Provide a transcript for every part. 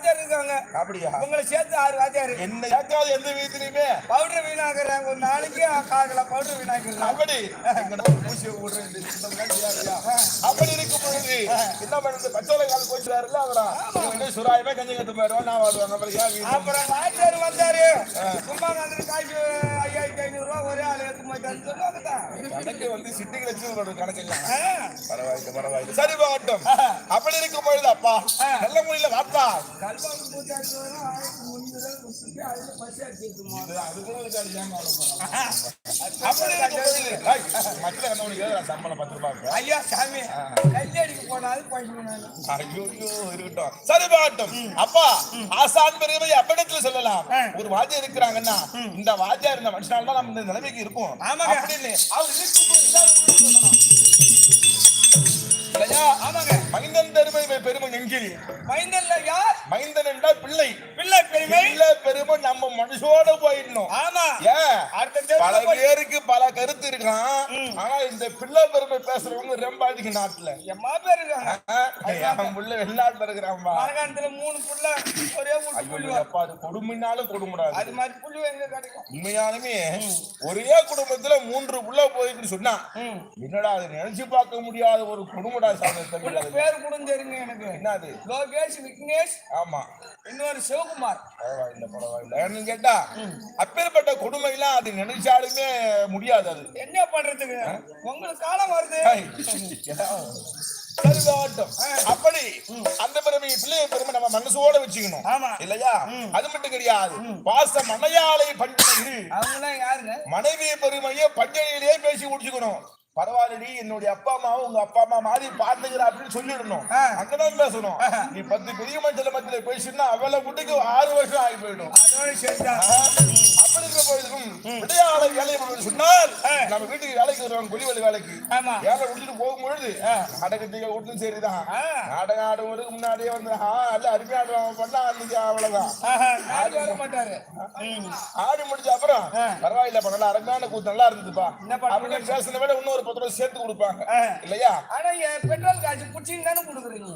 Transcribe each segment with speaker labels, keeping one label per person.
Speaker 1: வாத்தியார் இருக்காங்க.
Speaker 2: அப்படியா?
Speaker 1: உங்களை சேர்த்து ஆறு வாத்தியார்
Speaker 2: என்ன கேட்காத எந்த வீதியிலுமே
Speaker 1: பவுடர் வீணாக்குறாங்க ஒரு நாளைக்கு காக்கல பவுடர் வீணாக்குறாங்க
Speaker 2: அப்படி. சின்ன விளையாடியா? அப்படி இருக்கும் பொழுது என்ன பண்ணுறது? பச்சோலை கால் போச்சுறாருல்ல அவரா? வந்து சுராயமே கஞ்சி கட்டு போயிடுவான் நான் வருவாங்க அப்புறம்
Speaker 1: வாத்தியார் வந்தாரு. சும்மா வந்து காய்ச்சி ஐயாயிரத்தி ஐநூறு ரூபா ஒரே ஆள் எடுத்து போயிட்டாருன்னு சொல்லுவாங்க.
Speaker 2: கணக்கு வந்து சிட்டிக்கு கணக்கு இல்லை பரவாயில்லை பரவாயில்லை. சரி போகட்டும். அப்படி இருக்கும் பொழுது அப்பா நல்ல மொழியில வாப்பா.
Speaker 1: கல்வாக்கு பூச்சாச்சு
Speaker 2: கண்டவனுக்கு சம்பளம் பத்து
Speaker 1: ஐயா சாமி. கல்லடிக்கு போனாலும் பசிக்கணும்
Speaker 2: ஐயோ ஐயோ, இருக்கட்டும். சரி பாட்டும். அப்பா ஆசான் பெருமை அப்படிடத்துல சொல்லலாம். ஒரு வாத்தியார் இருக்கிறாங்கன்னா இந்த வாத்தியார் இந்த மனுஷனால தான் நம்ம இந்த நிலைமைக்கு இருப்போம்.
Speaker 1: ஆமாங்க.
Speaker 2: அப்படின்னு அவர் இருக்கும். இல்லையா
Speaker 1: ஆமாங்க.
Speaker 2: மைந்தன் பெருமை பெருமை நெஞ்சில்.
Speaker 1: மைந்தல்ல யார்
Speaker 2: மைந்தன் என்றால் பிள்ளை.
Speaker 1: பெருமை
Speaker 2: நம்ம மனுஷோட போயிடணும்.
Speaker 1: ஆமா. அடுத்த
Speaker 2: பல பேருக்கு பல கருத்து இருக்கான். ஆனா இந்த பிள்ளை பெருமை பேசுறவங்க ரொம்ப அதிகம் நாட்டுல.
Speaker 1: எம்மா பேர் இருக்காங்க?
Speaker 2: புள்ள வெளிநாட்டுல இருக்கிறான்பா
Speaker 1: மரகாணத்துல மூணு புள்ள ஒரே
Speaker 2: அப்பா, அது கொடுமைனாலும் கொடுமுடாது
Speaker 1: அது மாதிரி புள்ளி எங்க கிடைக்கும்?
Speaker 2: உண்மையாலுமே ஒரே குடும்பத்துல மூன்று புள்ள போயிட்டு சொன்னா என்னடா அது நினைச்சு பார்க்க முடியாத ஒரு குடும்படா சாதனை
Speaker 1: பேர் கூட தெரியுங்க எனக்கு.
Speaker 2: என்னது?
Speaker 1: லோகேஷ் விக்னேஷ்
Speaker 2: ஆமா.
Speaker 1: இன்னொரு சிவகுமார்.
Speaker 2: பரவாயில்ல பரவாயில்ல. கேட்டா அப்பேற்பட்ட கொடுமை எல்லாம் அது நினைச்சாலுமே முடியாது அது.
Speaker 1: என்ன பண்றதுக்கு உங்களுக்கு காலம் வருது.
Speaker 2: அப்படி அந்த பெருமை பிள்ளைய பெருமை நம்ம மனசோட வச்சுக்கணும். இல்லையா? அது மட்டும் கிடையாது. பாச
Speaker 1: அவங்களாம் யாருங்க?
Speaker 2: மனைவி பெருமையை பஞ்சனையிலேயே பேசி முடிச்சுக்கணும். பரவாயில்லடி என்னுடைய அப்பா அம்மாவும் உங்க அப்பா அம்மா மாதிரி பாத்துக்கிற அப்படின்னு சொல்லிடணும். அங்கதான் பேசணும் நீ பத்து பெரிய மனுஷல மத்தியில பேசினா அவளை விட்டுக்கு ஆறு வருஷம் ஆகி போயிடும். அப்படி இருக்க பொழுதும் விடையாளை வேலை சொன்னால் நம்ம வீட்டுக்கு வேலைக்கு வருவாங்க கொலிவலி வேலைக்கு. வேலை முடிச்சுட்டு போகும்பொழுது நாடகத்துக்கு ஒட்டும் சரிதான். நாடகம் ஆடுவதற்கு முன்னாடியே வந்து அல்ல அருமையா ஆடுவாங்க பண்ணா அன்னைக்கு அவ்வளவுதான். ஆடி முடிச்ச அப்புறம் பரவாயில்ல பண்ணல அருமையான கூத்து நல்லா இருந்ததுப்பா. அவங்க பேசுன விட இன்னொரு பத்து ரூபா சேர்த்து கொடுப்பாங்க. இல்லையா?
Speaker 1: ஆனா பெட்ரோல் காசு புடிச்சின்னு தானே கொடுக்குறீங்க?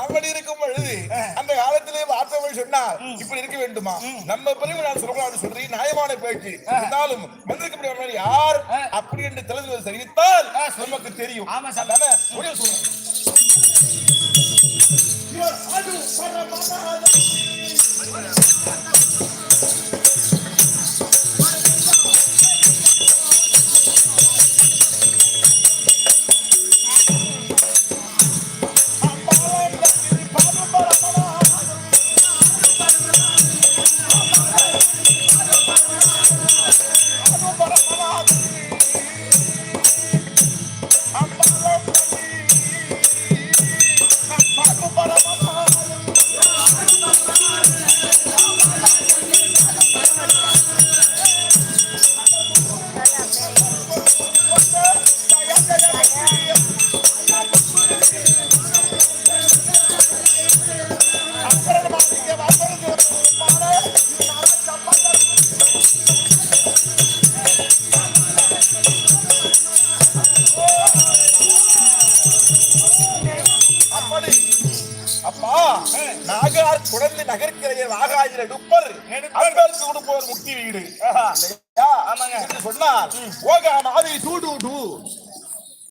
Speaker 2: அப்படி இருக்கும் பொழுது அந்த காலத்திலே வார்த்தை சொன்னால் இப்படி இருக்க வேண்டுமா? நம்ம பிரிவு நான் சொல்றேன் சொல்லி நியாயமான பேச்சு இருந்தாலும் வந்திருக்க யார் அப்படி என்று தெளிவு தெரிவித்தால் நமக்கு தெரியும்.
Speaker 1: ஆமா சார்.
Speaker 2: சொல்றேன் நாகார் குழந்தை நகர்க்கிறையர் ஆகாயிர நுப்பர் அன்பருக்கு கொடுப்போர் முக்தி வீடு. சொன்னால் ஓகா நாதி டூ டூ டூ